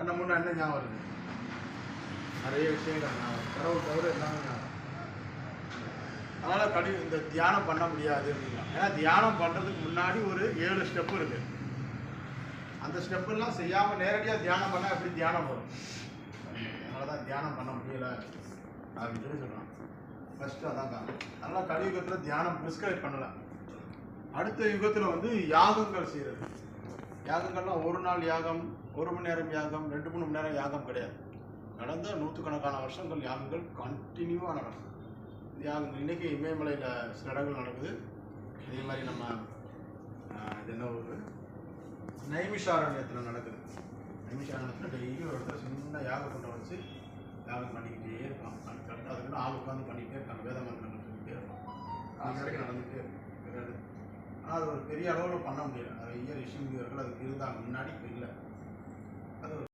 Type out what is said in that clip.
அந்த முன்ன என்ன ஞாபகம் வருது நிறைய விஷயங்கள் ஞாபகம் கடவுள் தவிர எல்லாமே ஞாபகம் அதனால் கடி இந்த தியானம் பண்ண முடியாது அப்படின்னா. ஏன்னா தியானம் பண்ணுறதுக்கு முன்னாடி ஒரு ஏழு ஸ்டெப்பு இருக்கு. அந்த ஸ்டெப்பெல்லாம் செய்யாமல் நேரடியாக தியானம் பண்ணால் எப்படி தியானம் வரும்? அதனால தான் தியானம் பண்ண முடியல அப்படின்னு சொல்லி சொல்கிறான் ஃபஸ்ட்டு அதான் காரணம். அதனால் கலியுகத்தில் தியானம் ப்ரிஸ்கிரைப் பண்ணலை. அடுத்த யுகத்தில் வந்து யாகங்கள் செய்கிறது யாகங்கள்லாம் ஒரு நாள் யாகம் ஒரு மணி நேரம் யாகம் ரெண்டு மூணு மணி நேரம் யாகம் கிடையாது. நடந்த நூற்றுக்கணக்கான வருஷங்கள் யாகங்கள் கண்டினியூவாக நடக்கும் யாகங்கள் இன்றைக்கி இமயமலையில் சில இடங்கள் நடக்குது. இதே மாதிரி நம்ம இது என்ன ஒரு நைமிஷாரண்யத்தில் நடக்குது. நைமிஷாரண்யத்தில் டெய்லி ஒரு இடத்துல சின்ன யாகம் கொண்டு வச்சு யாகம் பண்ணிக்கிட்டே இருப்பாங்க. அது கரெக்டாக அதுக்குன்னு ஆள் உட்காந்து பண்ணிக்கிட்டே இருப்பாங்க. வேத மந்திரங்கள் சொல்லிக்கிட்டே இருப்பான் அது வரைக்கும் நடந்துகிட்டே இருக்கும் ஆனால் அது ஒரு பெரிய அளவில் பண்ண முடியல. நிறைய ரிஷிமுனிவர்கள் அதுக்கு இருந்தாங்க. முன்னாடி இப்போ இல்லை